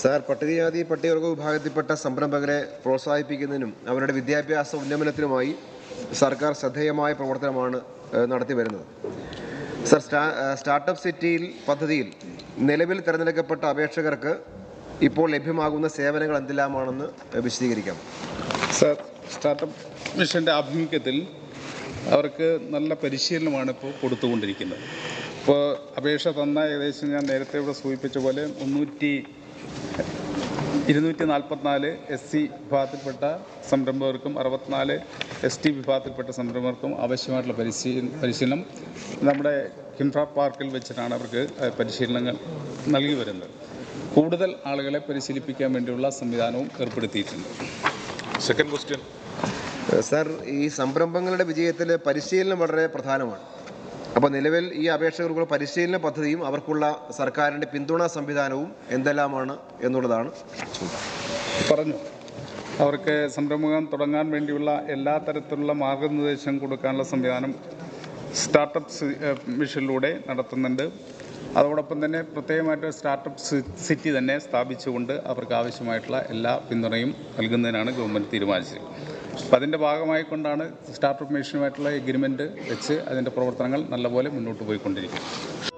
Sir പട്ടികജാതി പട്ടികവർഗ വിഭാഗത്തിൽപ്പെട്ട സംരംഭകരെ പ്രോത്സാഹിപ്പിക്കുന്നതിനും അവരുടെ വിദ്യാഭ്യാസ ഉന്നമനത്തിനുമായി സർക്കാർ ശ്രദ്ധേയമായ പ്രവർത്തനമാണ് നടത്തി വരുന്നത്. സർ സ്റ്റാർട്ടപ്പ് സിറ്റിയിൽ പദ്ധതിയിൽ നിലവിൽ തിരഞ്ഞെടുക്കപ്പെട്ട അപേക്ഷകർക്ക് ഇപ്പോൾ ലഭ്യമാകുന്ന സേവനങ്ങൾ എന്തെല്ലാമാണെന്ന് വിശദീകരിക്കാം. സർ സ്റ്റാർട്ടപ്പ് മിഷന്റെ ആഭിമുഖ്യത്തിൽ അവർക്ക് നല്ല പരിശീലനമാണ് ഇപ്പോൾ കൊടുത്തുകൊണ്ടിരിക്കുന്നത്. ഇപ്പോൾ അപേക്ഷ തന്ന ഏകദേശം ഞാൻ നേരത്തെ ഇവിടെ സൂചിപ്പിച്ച പോലെ മുന്നൂറ്റി ഇരുന്നൂറ്റി നാൽപ്പത്തിനാല് എസ് സി വിഭാഗത്തിൽപ്പെട്ട സംരംഭകർക്കും അറുപത്തിനാല് എസ് ടി വിഭാഗത്തിൽപ്പെട്ട സംരംഭകർക്കും ആവശ്യമായിട്ടുള്ള പരിശീലനം പരിശീലനം നമ്മുടെ കിൻഫ്ര പാർക്കിൽ വെച്ചിട്ടാണ് അവർക്ക് പരിശീലനങ്ങൾ നൽകി വരുന്നത്. കൂടുതൽ ആളുകളെ പരിശീലിപ്പിക്കാൻ വേണ്ടിയുള്ള സംവിധാനവും ഏർപ്പെടുത്തിയിട്ടുണ്ട്. സെക്കൻഡ് ക്വസ്റ്റ്യൻ സർ ഈ സംരംഭങ്ങളുടെ വിജയത്തിൽ പരിശീലനം വളരെ പ്രധാനമാണ്. അപ്പോൾ നിലവിൽ ഈ അപേക്ഷകർക്കുള്ള പരിശീലന പദ്ധതിയും അവർക്കുള്ള സർക്കാരിന്റെ പിന്തുണാ സംവിധാനവും എന്തെല്ലാമാണ് എന്നുള്ളതാണ്. പറഞ്ഞു. അവർക്ക് സംരംഭം തുടങ്ങാൻ വേണ്ടിയുള്ള എല്ലാ തരത്തിലുള്ള മാർഗനിർദ്ദേശം കൊടുക്കാനുള്ള സംവിധാനം സ്റ്റാർട്ടപ്പ് മിഷനിലൂടെ നടത്തുന്നുണ്ട്. അതോടൊപ്പം തന്നെ പ്രത്യേകമായിട്ട് സ്റ്റാർട്ടപ്പ് സിറ്റി തന്നെ സ്ഥാപിച്ചുകൊണ്ട് അവർക്ക് ആവശ്യമായിട്ടുള്ള എല്ലാ പിന്തുണയും നൽകുന്നതിനാണ് ഗവൺമെന്റ് തീരുമാനിച്ചത്. അപ്പം അതിന്റെ ഭാഗമായിക്കൊണ്ടാണ് സ്റ്റാർട്ടപ്പ് മിഷനുമായിട്ടുള്ള എഗ്രിമെന്റ് വെച്ച് അതിന്റെ പ്രവർത്തനങ്ങൾ നല്ലപോലെ മുന്നോട്ട് പോയിക്കൊണ്ടിരിക്കുന്നത്.